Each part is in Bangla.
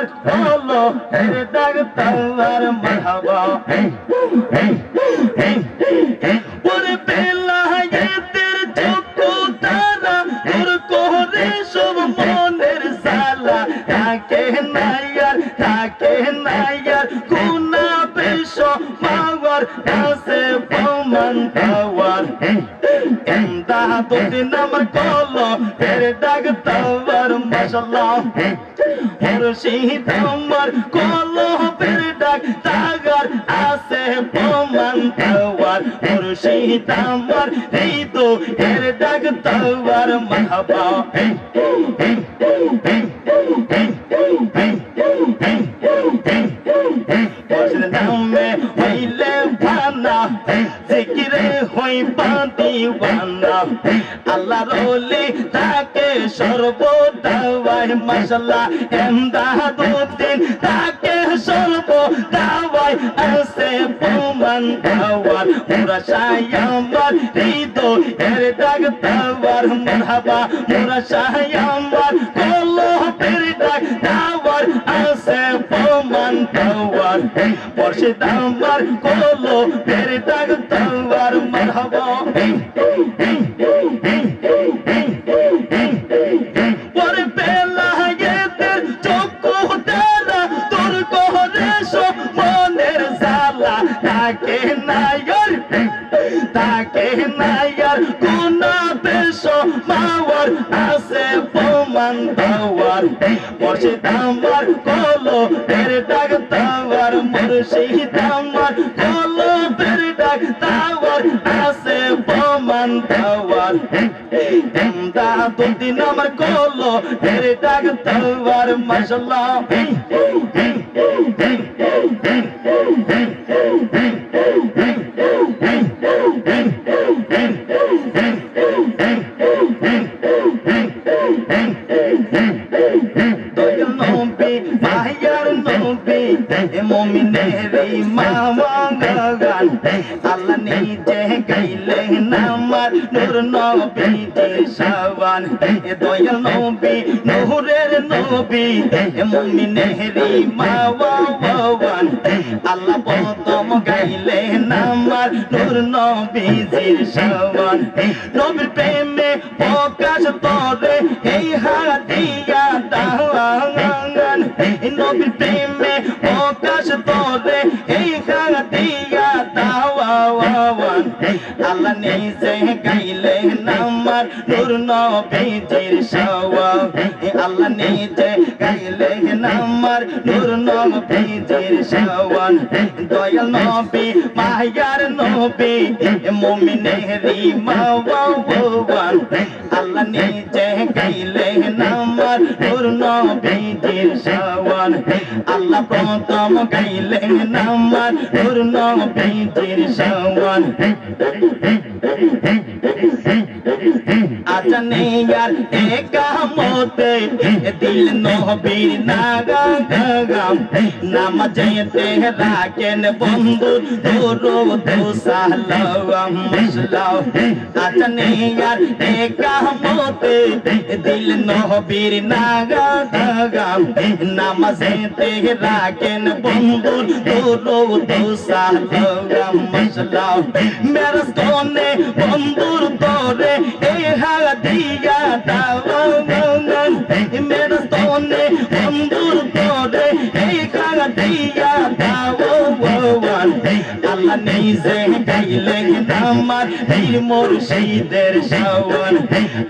আমার হলো ডাক্তার মারহাবা ওরে বেলায়েতের চক্ষু তারা তোর কোহরে সব মনের সালা তাকে নাইয়ার তাকে নাইয়ার গুনা বেশ পাওয়ার কাছে প্রমাণ পাওয়ার এন্দা দুদিন আমার কলো মুর্শিদ আমার ডাক তাগার আছে প্রমাণ পাওয়ার। মুর্শিদ আমার এই তো এর ডাক তাওয়ার মাহবা। জিকিরে হই আল্লাহ রলি তাকে সর্বদাওয়াই মশলা এমদাদুদ্দিন তাকে সর্বদাওয়াই আছে প্রমাণ দাওয়ার। মোরা সায়ামার হৃদয় এর ডাক দাওয়ার মরহাবা। মোরা সায়ামার কলবের ডাক দাওয়ার আছে প্রমাণ দাওয়ার। বর্ষে দামার কলো বের ডাক দাওয়ার মরহাবা। পরে দাওয়ার মুর্শিদ আমার কলো বের ডাক দাওয়ার আছে প্রমাণ দাওয়ার। এমদা দুদিন আমার কলো বের ডাক দাওয়ার মাশাল্লাহ গান আল্লাহ নিজে গাইলেন আমার নূর নবীজির শাবান এ দয়াল নবী নূরের নবী এ মুমিনেরই মাওয়া বাবান আল্লাহ প্রথম নবীর প্রেমে প্রকাশ তরে এই হাদিয়া দাওয়ান প্রকাশ তরে এই হাদিয়া আল্লাহ নিজে গাইলেন আমার নূর নবীজির শাওয়া আল্লাহ নিজে গাইলেন আমার নূর নবীজির শাওয়ান দয়াল নবী, মায়ার নবী মুমিনেরি মাওয়া আল্লাহ নিজে গাইলেন আমার নূর নবীজির শাওয়ান আজানে ইয়ার একামতে দিল নবীর নাগা গাম নাম জয়তে রাখেন বন্ধু, দুরু দুসালাম মুসলাও আজানে ইয়ার একামতে দিল নবীর নাগা গাম নাম জয়তে রাখেন বন্ধু দুরু দুসালাম মুসলাও মেরা কোনে বন্ধুর তোরে এই হাদিয়া দাওয়ান মেরা সোনে বন্ধুর আল্লাহ নিজে গাইলেন আমার বীর মুর্শিদের শাওয়ান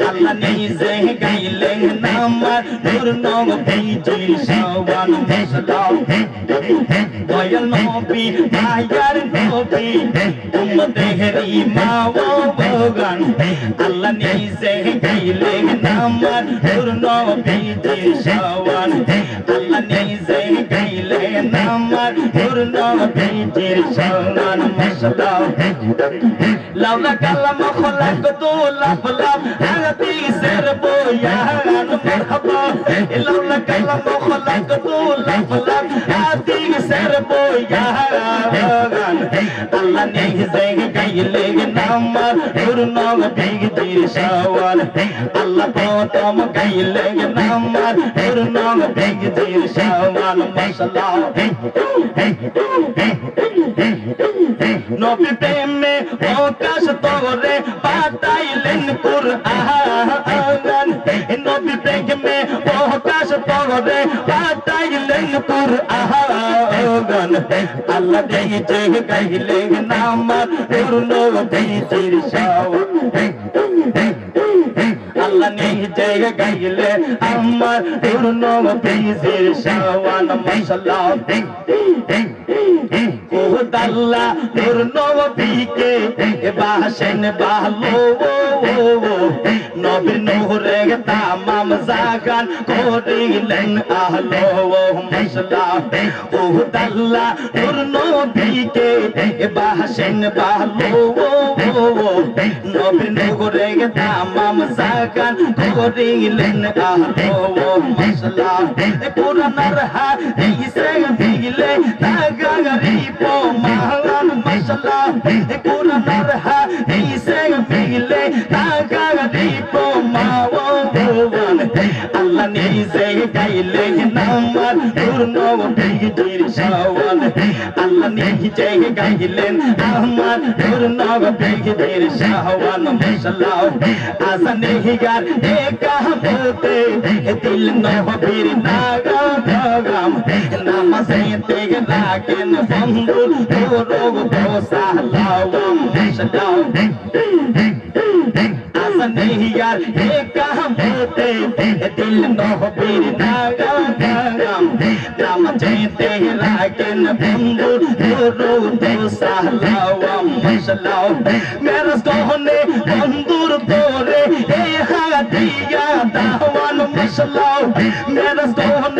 আল্লাহ নিজে গাইলেন আমার নূর নবীজির শাওয়ান মুসলাম দয়াল নবী মায়ার নবী, উম্মতেরি মাওয়া বগান আল্লাহ নিজে গাইলেন আমার নূর নবীজির শাওয়ান আল্লাহ নিজে গাইলেন আমার নূর নবীজির শাওয়ান মুসলাম লাউলা কালাম খলাকতু লাফ লাফ আগাতি সের বয়ান মারহাবা আমার তোর নবীজির শাওয়াল আল্লাহ প্রথম গাইলেন আমার তোর নবীজির শাওয়াল মশলা নবী প্রেমে প্রকাশ তরে পাঠাইলেন কুরআন। নবী প্রেমে প্রকাশ তরে পাঠাইলেন কুরআন আল্লাহ দিয়েছে গাইলেন আমার তোর নবীজির শাওয়াল আল্লাহ নিজে গাইলে আমার তোর নবীজির শাওয়াল মশলা কোদাল্লা তোর নবীকে বাসেন বালো নবীর নোহরে তামাম জাগান করিলেন আহলো মশলা কোদাল্লা তোর নবীকে বাসেন বালো নবীর নোহরে তামাম জাগান করিলেন আহলো মশলা পুরানার হাদিসে দিলে তাগারি পো মাহান মশলা পুরানার হাদিসে দিলে তাগারি পো মাওয়ান আল্লাহ নিজে গাইলে নামার বিজির শাওয়াল মশলা আসানে হিগার একা বলতে দিল নহবীর নাগা গাম নামাজে তেগ রাখেন বন্ধু তোর সালাম মশলা আসানে হিগার একা বলতে দিল নহবীর নাগা গাম নামাজে তেগ রাখেন বন্ধু তোর সালাম মশলা মেরা সোহনে বন্ধুর তোরে এ হাতিয়া দাওয়ান মশলা মেরা সোহনে বন্ধুর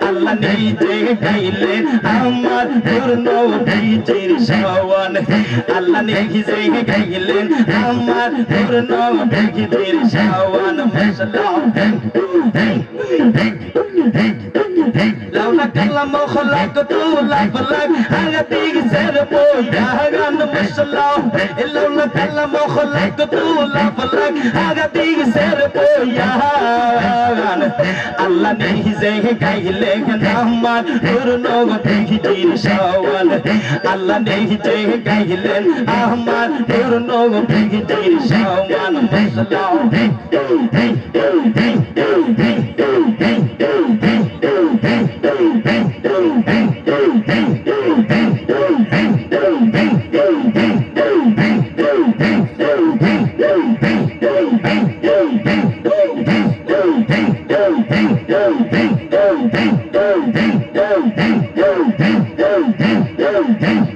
আল্লাহ নেখিজে গাইলেন আমার আমার পূর্ণ বিজির শাওয়াল আল্লাহ নিজে গাইলেন আমার পূর্ণ বিজির শাওয়াল মশলা শহরনে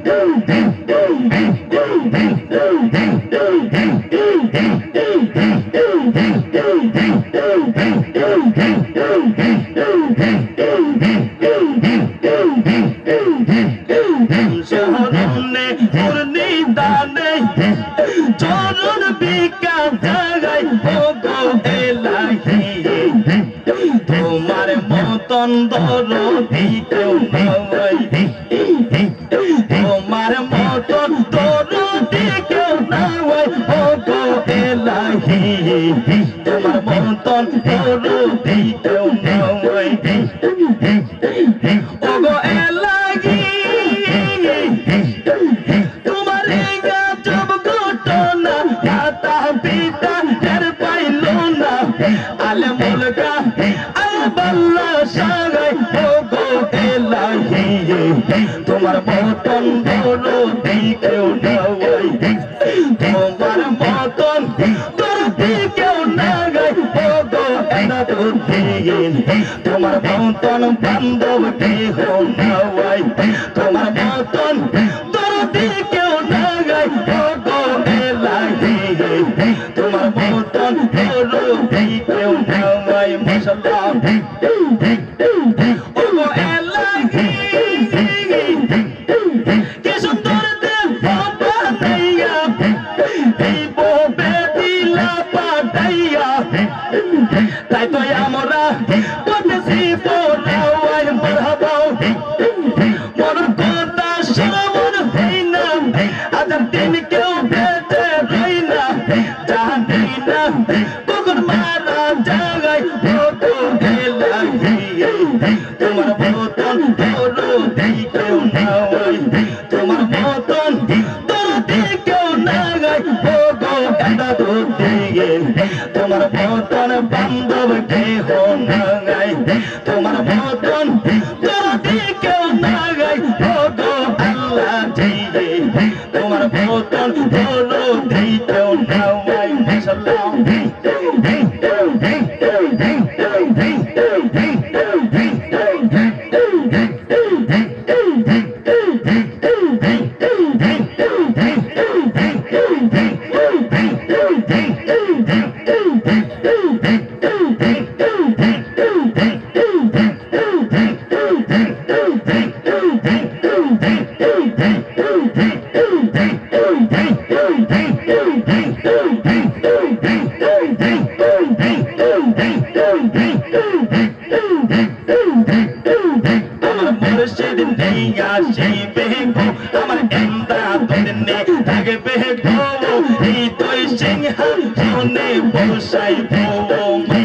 Oh তোমার মতন what a bad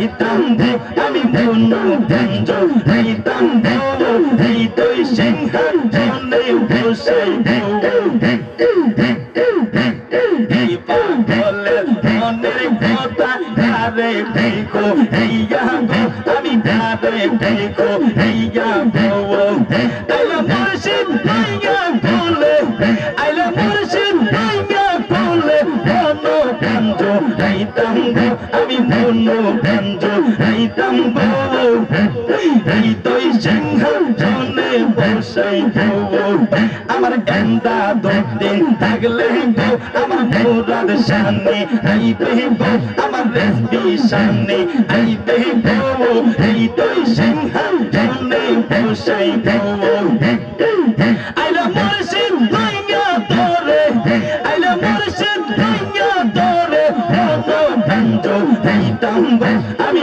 হইতাম গো আমি মনো গঞ্জ হইতাম গো এই তুই সিংহ জনে বসাই হইতাম আমি মনো গঞ্জ হইতাম তুই সিংহ জনে বসাই আমার গেন্দা দিন থাকলে আমার মুরাদ সামনে আইবে আমার রেসবি সামনে আইবে তুই সিংহ আমি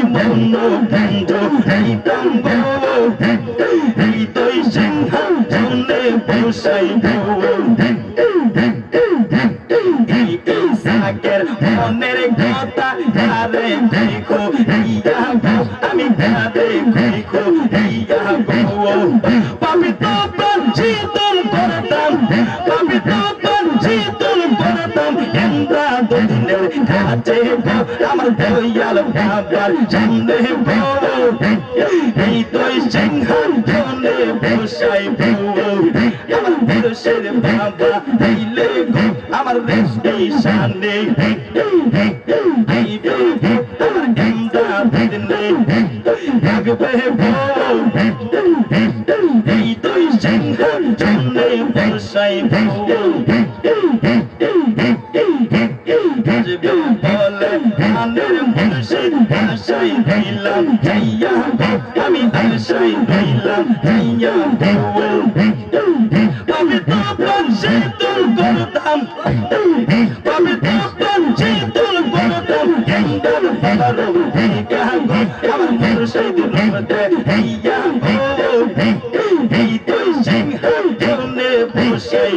এই ধারে দেখো? ইয়া আমি ধারে দেখো? ইয়া পাপি তো শীতল করতাম। পাপি তো দয়াল বাবার সামনে এই তুই সিংহান জনে বসাই পুরুষের বাবা দিলে আমার রেস্টি সামনে আইবে গো আমার এন্দ্রা আমি তখন শীতল করতাম আমি তখন শীতল করতাম গেন্দার বাবার গো আমার মুর্শিদ রহমতে যাইয়া গো বসাই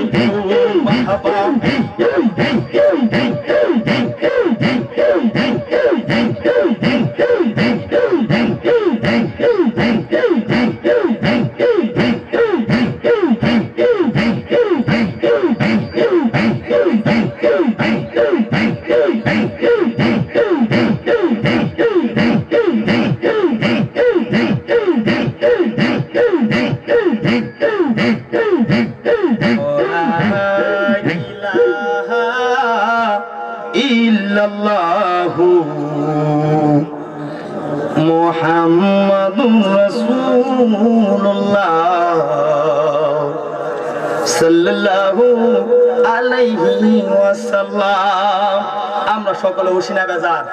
আমরা উসিনা বেজার।